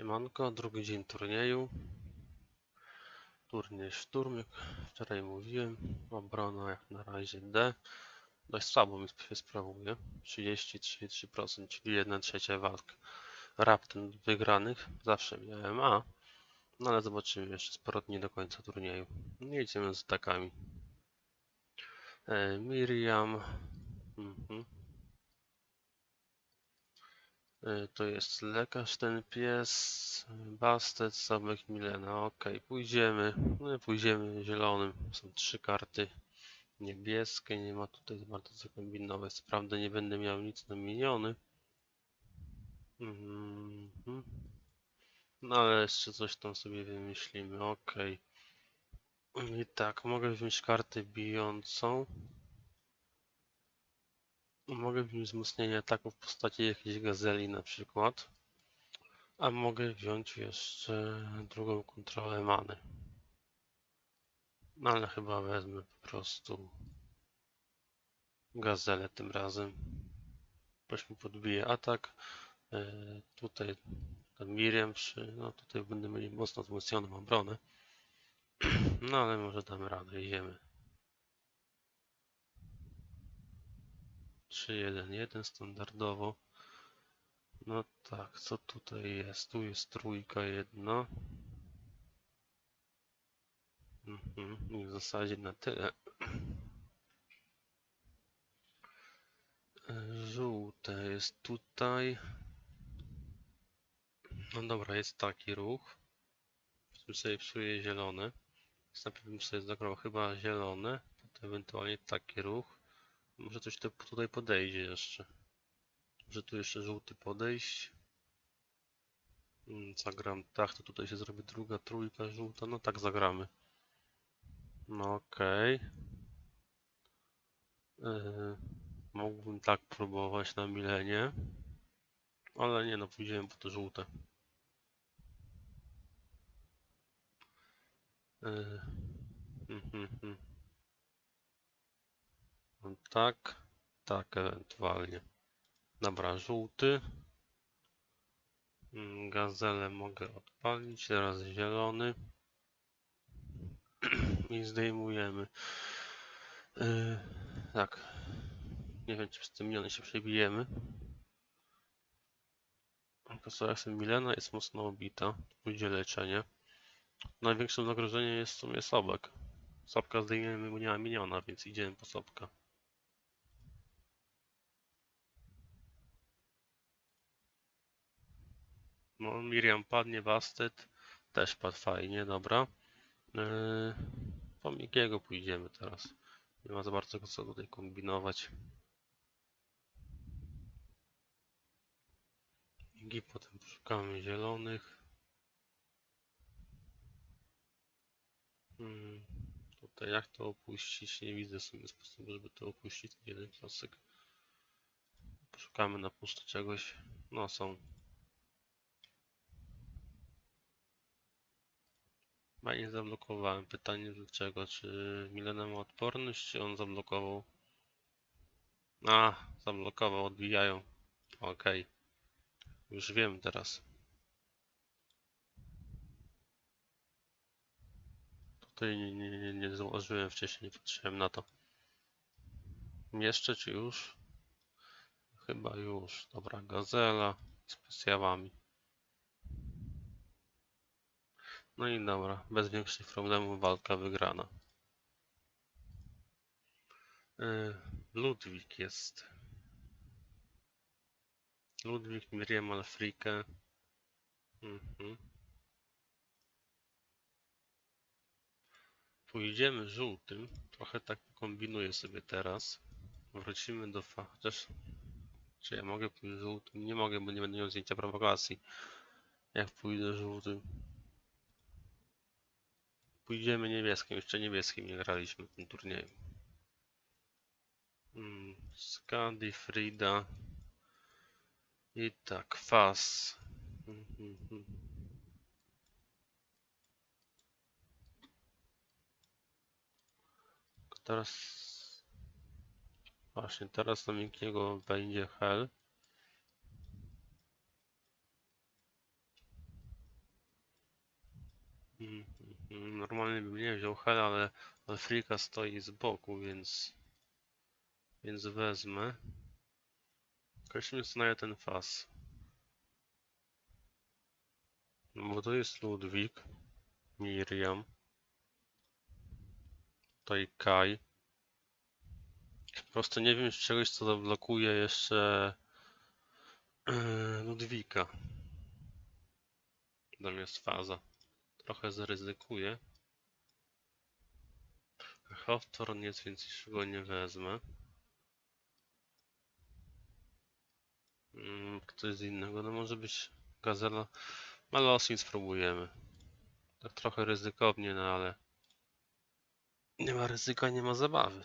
Siemanko, drugi dzień turnieju. Turniej szturm, jak wczoraj mówiłem. Obrona jak na razie D. Dość słabo mi się sprawuje. 33%, czyli 1 trzecia walk. Raptem wygranych. Zawsze miałem A. No ale zobaczymy jeszcze sporo dni do końca turnieju. Nie idziemy z atakami. E, Miriam. Mhm. Y, To jest lekarz ten pies, Bastet, Sobek, Milena. Okej, pójdziemy. No, pójdziemy zielonym. Są trzy karty niebieskie. Nie ma tutaj bardzo co kombinować. Co prawda nie będę miał nic na miniony. Mhm. No ale jeszcze coś tam sobie wymyślimy. Okej. I tak, mogę wziąć kartę bijącą. Mogę wziąć wzmocnienie ataku w postaci jakiejś gazeli na przykład. A mogę wziąć jeszcze drugą kontrolę many. No ale chyba wezmę po prostu gazelę tym razem. Ktoś mi podbije atak. E, tutaj ten Miriam przy, no tutaj będę mieli mocno wzmocnioną obronę. No ale może damy radę, idziemy. 3-1-1 standardowo. No tak, co tutaj jest? Tu jest trójka jedna. Mhm, w zasadzie na tyle. Żółte jest tutaj. No dobra, jest taki ruch. W tym sobie psuje zielone. Więc najpierw bym sobie zagrał chyba zielone, potem ewentualnie taki ruch. Może coś tu- tutaj podejdzie jeszcze. Może tu jeszcze żółty podejść. Mm, Zagram tak, to tutaj się zrobi druga trójka żółta. No tak zagramy. No okej. Yy, mógłbym tak próbować na milenie. Ale nie no, pójdziemy po to żółte. Yy, mhm, mhm. Tak, tak ewentualnie. Dobra, żółty. Mm, Gazelę mogę odpalić, teraz zielony. I zdejmujemy. Yy, tak. Nie wiem, czy z tym miniony się przebijemy. Profesora Milena jest mocno obita. Pójdzie leczenie. Największym zagrożeniem jest w sumie Sobek. Sobka zdejmiemy, bo nie ma miniona, więc idziemy po Sobka. No, Miriam padnie, Bastet też padł fajnie, dobra. Yy, po Mikiego pójdziemy teraz. Nie ma za bardzo co tutaj kombinować. Migi, potem poszukamy zielonych. Hmm, tutaj jak to opuścić? Nie widzę sobie sposobu, żeby to opuścić. Jeden klasyk. Poszukamy na pusto czegoś. No są. Chyba nie zablokowałem. Pytanie dlaczego? Czy Milena ma odporność, czy on zablokował? A, zablokował, odbijają. Okej. Już wiem teraz. Tutaj nie, nie, nie, nie zauważyłem wcześniej, nie patrzyłem na to. Jeszcze czy już? Chyba już. Dobra, gazela z specjałami. No i dobra, bez większych problemów walka wygrana. Yy, Ludwik jest. Ludwik, Miriam, Alfrike. Mhm. Pójdziemy żółtym. Trochę tak kombinuję sobie teraz. Wrócimy do fa... Chociaż... Czy ja mogę pójść żółtym? Nie mogę, bo nie będę miał zdjęcia prowokacji. Jak pójdę żółtym. Pójdziemy niebieskim. Jeszcze niebieskim nie graliśmy w tym turnieju. Hmm. Skadi, Frida. I tak, Fas. Mhm, mhm. Teraz... Właśnie, teraz na miękkiego będzie Hell. Mm, mm, Normalnie bym nie wziął Hela, ale Alfrika stoi z boku, więc więc wezmę. Mnie zastanawia ten faz. No bo to jest Ludwik, Miriam, tutaj Kai. Po prostu nie wiem z czegoś co zablokuje jeszcze Ludwika. Zamiast faza. Trochę zaryzykuję. Hawthorne jest, więc już go nie wezmę. Mm, Ktoś z innego, no może być Gazela. Malosin spróbujemy. Tak trochę ryzykownie, no ale nie ma ryzyka, nie ma zabawy.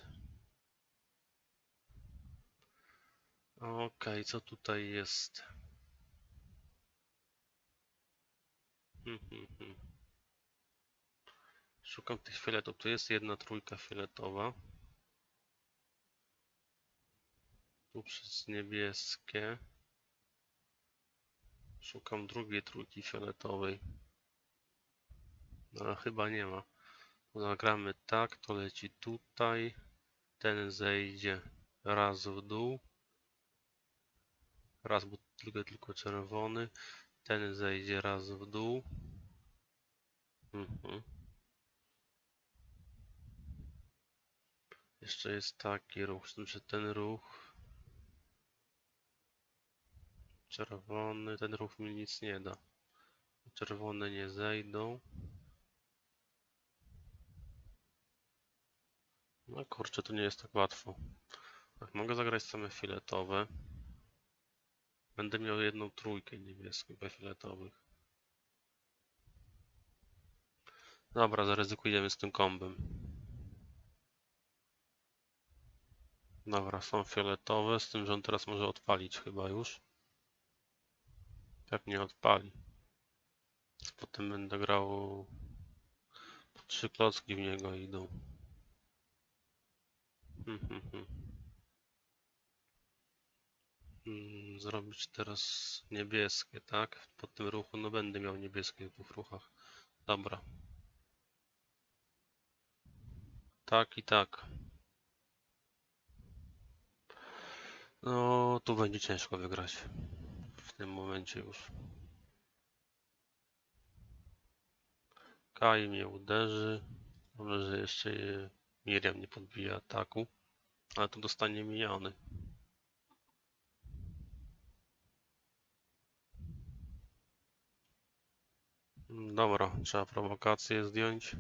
Okej, co tutaj jest? Hmm, hmm, hmm. Szukam tych fioletów. Tu jest jedna trójka fioletowa. Tu przez niebieskie. Szukam drugiej trójki fioletowej. No, ale chyba nie ma. Zagramy tak, to leci tutaj. Ten zejdzie raz w dół. Raz, bo tylko, tylko czerwony. Ten zejdzie raz w dół. Mhm. Jeszcze jest taki ruch, z tym, że ten ruch czerwony, ten ruch mi nic nie da. Czerwone nie zejdą. No kurczę, to nie jest tak łatwo. Tak, mogę zagrać same filetowe. Będę miał jedną trójkę niebieskich, fioletowych. Dobra, zaryzykujemy z tym kombem. Dobra, są fioletowe, z tym, że on teraz może odpalić chyba już. Pewnie odpali. Potem będę grał... Po trzy klocki w niego idą. Hmm, hmm, hmm. Mm, Zrobić teraz niebieskie, tak? Po tym ruchu, no będę miał niebieskie w dwóch ruchach. Dobra. Tak i tak. No, tu będzie ciężko wygrać. W tym momencie już. Kai mnie uderzy. Dobrze, że jeszcze je- Miriam nie podbija ataku. Ale to dostanie miniony. Dobra, trzeba prowokację zdjąć.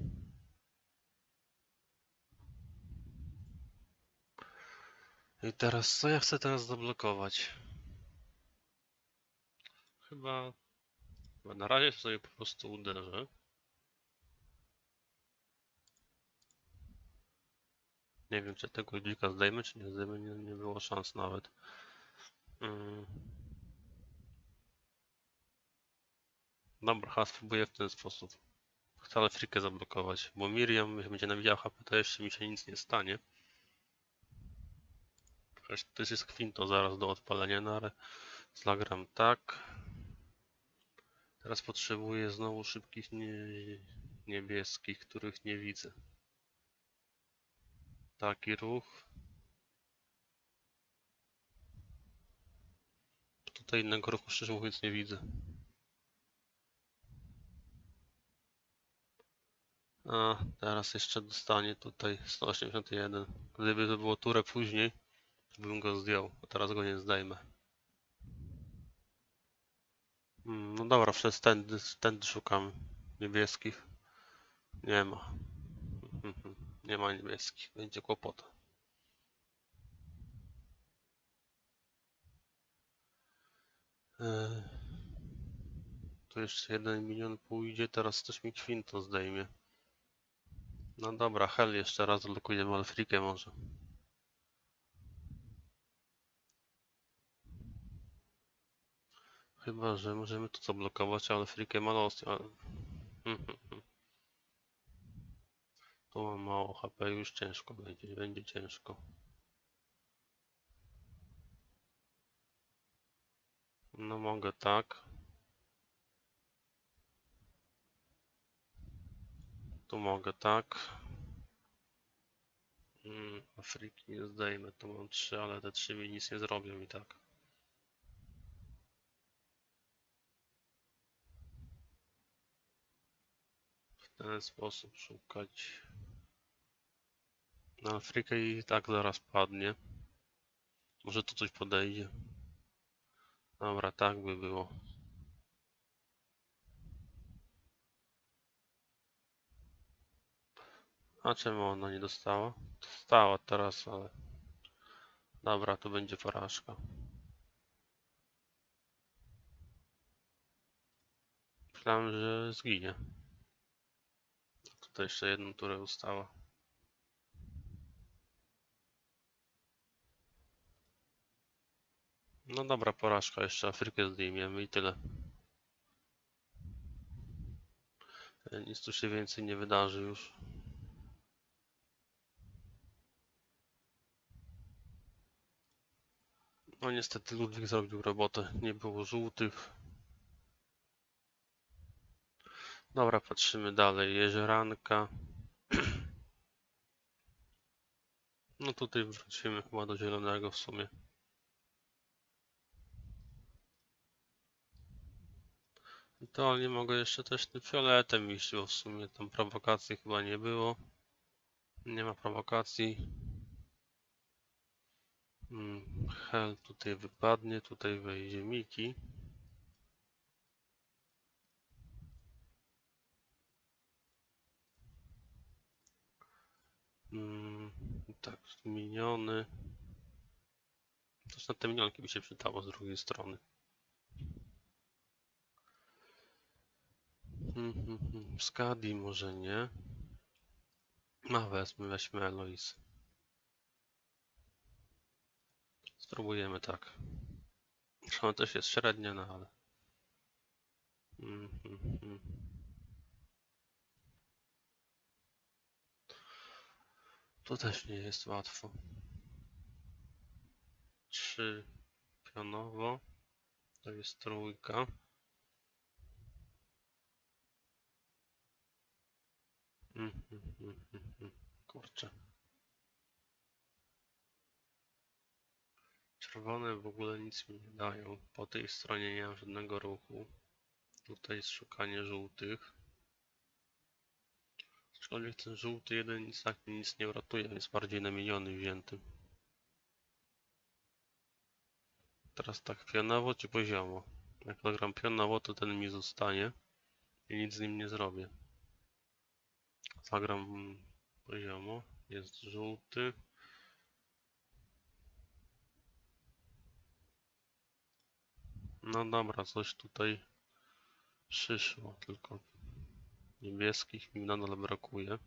I teraz, co ja chcę teraz zablokować? Chyba, na razie sobie po prostu uderzę. Nie wiem, czy tego dzika zdejmę, czy nie zdejmę, nie, nie było szans nawet. Mm. Dobra, chyba spróbuję w ten sposób. Chcę Alfrikę zablokować, bo Miriam, będzie nawijał HP, to jeszcze mi się nic nie stanie. Chociaż to jest kwinto zaraz do odpalenia, no ale zagram tak. Teraz potrzebuję znowu szybkich nie... niebieskich, których nie widzę. Taki ruch. Tutaj innego ruchu szczerze mówiąc nie widzę. A, teraz jeszcze dostanie tutaj 181. Gdyby to było turę później, bym go zdjął, a teraz go nie zdejmę. Mm, No dobra, przez tędy, tędy szukam niebieskich. Nie ma. Nie ma niebieskich, będzie kłopot. Yy. Tu jeszcze jeden milion pójdzie, teraz też mi kwinto zdejmie. No dobra, hell jeszcze raz blokujemy Alfrikę może. Chyba, że możemy to co blokować, ale Alfrikę ma los. Ale... Mhm, mhm. Tu mam mało HP, już ciężko będzie, będzie ciężko. No mogę tak. Tu mogę, tak. Afryki nie zdejmę, tu mam trzy, ale te trzy mi nic nie zrobią i tak. Ten sposób szukać. Na Afrykę i tak zaraz padnie. Może tu coś podejdzie. Dobra, tak by było. A czemu ona nie dostała? Dostała teraz, ale... Dobra, to będzie porażka. Myślałem, że zginie. Tutaj jeszcze jedną turę ustała. No dobra, porażka. Jeszcze Afrykę zdejmiemy i tyle. Nic tu się więcej nie wydarzy już. No niestety Ludwik zrobił robotę. Nie było żółtych. Dobra, patrzymy dalej. Jezioranka. No tutaj wrócimy chyba do zielonego w sumie. To nie mogę jeszcze też tym fioletem iść, bo w sumie tam prowokacji chyba nie było. Nie ma prowokacji. Mm, Hel tutaj wypadnie, tutaj wejdzie Miki. Mm, tak, miniony. Też na te minionki by się przydało z drugiej strony. Hmm, hmm. Skadi może nie. A wezmę, weźmy Eloise. Spróbujemy tak. Zresztą też jest średnia, no ale. Mm, mm, mm. To też nie jest łatwo. Trzy pionowo. To jest trójka. Mm, mm, mm. Kurczę. Czerwone w ogóle nic mi nie dają. Po tej stronie nie mam żadnego ruchu. Tutaj jest szukanie żółtych. Aczkolwiek ten żółty jeden tak mi nic nie uratuje, jest bardziej na miniony wzięty. Teraz tak pionowo czy poziomo? Jak zagram pionowo, to ten mi zostanie i nic z nim nie zrobię. Zagram poziomo. Jest żółty. No dobra, coś tutaj przyszło, tylko niebieskich mi nadal brakuje.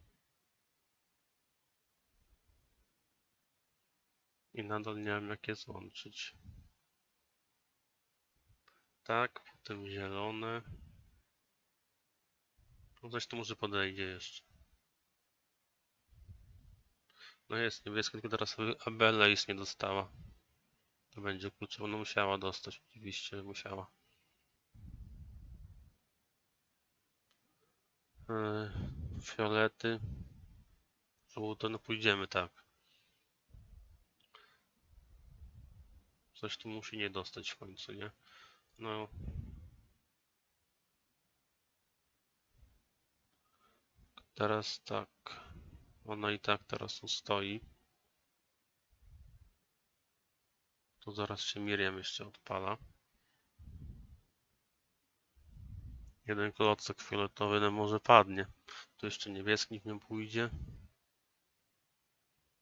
I nadal nie wiem jak je złączyć. Tak, potem zielone. No coś tu może podejdzie jeszcze. No jest niebieskie, tylko teraz Abela jest nie dostała. To będzie kluczowe. No musiała dostać, oczywiście musiała. Fiolety. Żółte, no pójdziemy tak. Coś tu musi nie dostać w końcu, nie? No. Teraz tak. Ona i tak teraz. Tu zaraz się Miriam jeszcze odpala. Jeden klocek fioletowy no może padnie. Tu jeszcze niebieski nie pójdzie.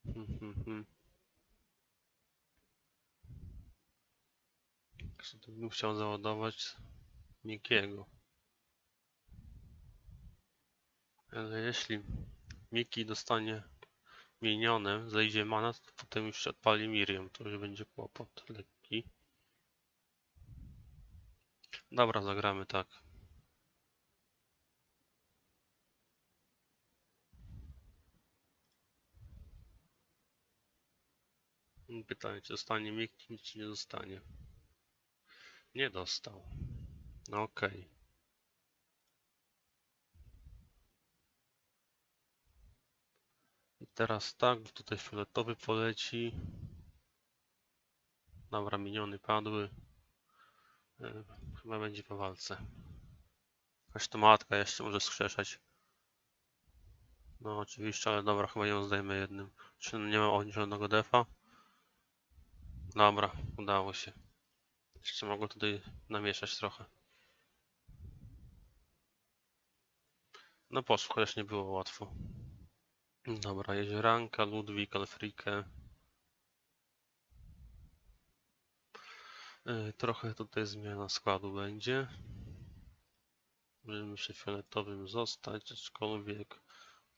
Hmm, hmm, hmm. Tu bym chciał załadować Mikiego. Ale jeśli Miki dostanie minionem, zejdzie mana, to potem już odpali Miriam. To już będzie kłopot lekki. Dobra, zagramy tak. Pytanie, czy dostanie Miki, czy nie dostanie. Nie dostał. No okej. teraz tak, tutaj fioletowy poleci. Dobra, miniony padły. E, Chyba będzie po walce. Jakaś to matka jeszcze może skrzeszać. No oczywiście, ale dobra, chyba ją zdajemy jednym. Czy nie ma żadnego defa? Dobra, udało się. Jeszcze mogło tutaj namieszać trochę. No poszło, chociaż nie było łatwo. Dobra, Jezieranka, Ludwik, Alfrikę. Yy, Trochę tutaj zmiana składu będzie. Możemy przy fioletowym zostać, aczkolwiek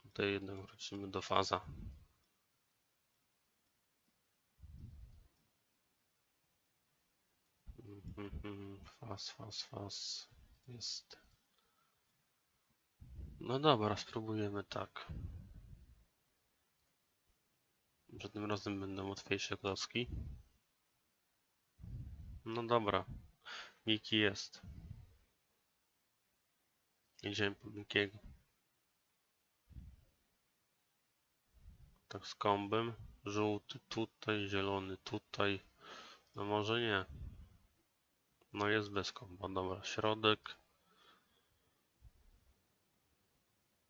tutaj jednak wrócimy do faza. Mhm, Faz, faz, faz. Jest. No dobra, spróbujemy tak. Może tym razem będą łatwiejsze klocki. No dobra. Miki jest. Idziemy po Mikiego. Tak z kombem. Żółty tutaj, zielony tutaj. No może nie. No jest bez komba. Dobra, środek.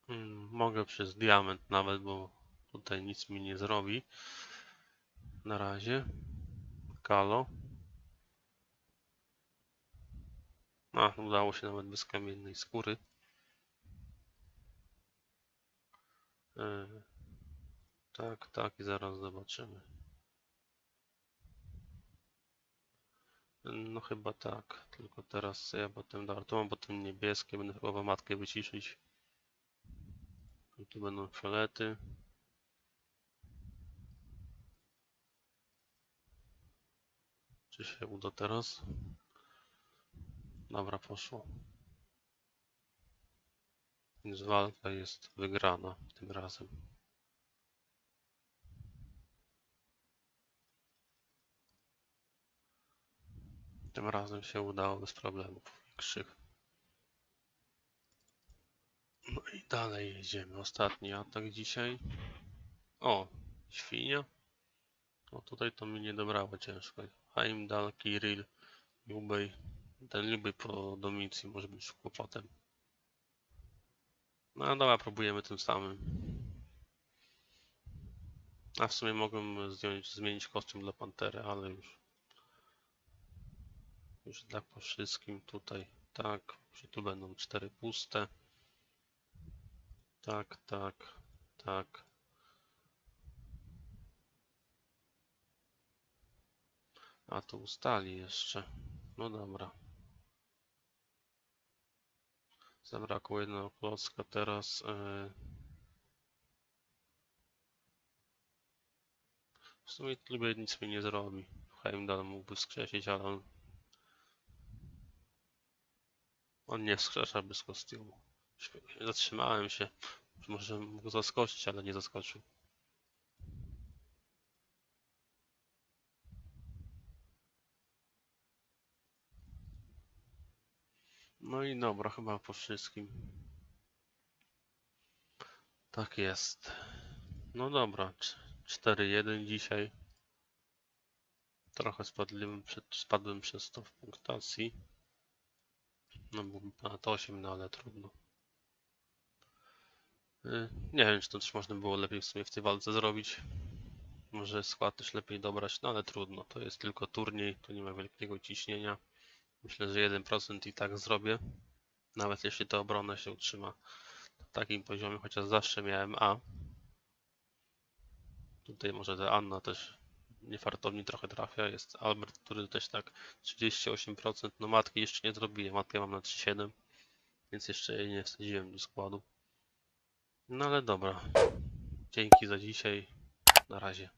Mm, Mogę przez diament nawet, bo tutaj nic mi nie zrobi. Na razie. Kalo. A, udało się nawet bez kamiennej skóry. Yy, tak, tak i zaraz zobaczymy. No chyba tak, tylko teraz ja potem dobra, tu mam potem niebieskie, będę próbował matkę wyciszyć. Tu będą fiolety. Czy się uda teraz? Dobra, poszło. Więc walka jest wygrana tym razem. Tym razem się udało bez problemów większych. No i dalej jedziemy. Ostatni atak dzisiaj. O, świnia. O, tutaj to mi nie dobrało ciężko. Heimdall, Kirill, Lubej. Ten Lubej po domicji może być kłopotem. No dobra, próbujemy tym samym. A w sumie mogłem zdjąć, zmienić kostium dla Pantery, ale już. Już tak po wszystkim tutaj. Tak, że tu będą cztery puste. Tak, tak, tak. A tu ustali jeszcze. No dobra. Zabrakło jednego klocka teraz. Yy... W sumie lubię nic mi nie zrobi. Heimdall mógłby skrzesić, ale on... On nie wskrzesza bez kostiumu. Zatrzymałem się. Może mógł zaskoczyć, ale nie zaskoczył. No i dobra, chyba po wszystkim. Tak jest. No dobra, cz- 4-1 dzisiaj. Trochę spadłem, spadłem przez to w punktacji. No byłbym ponad 8, no ale trudno. Y, Nie wiem, czy to też można było lepiej w sumie w tej walce zrobić. Może skład też lepiej dobrać, no ale trudno. To jest tylko turniej, tu nie ma wielkiego ciśnienia. Myślę, że 1% i tak zrobię. Nawet jeśli ta obrona się utrzyma na takim poziomie, chociaż zawsze miałem A. Tutaj może ta Anna też niefartownie trochę trafia. Jest Albert, który też tak 38%. No matki jeszcze nie zrobiłem, matkę mam na 3,7. Więc jeszcze jej nie wsadziłem do składu. No ale dobra. Dzięki za dzisiaj. Na razie.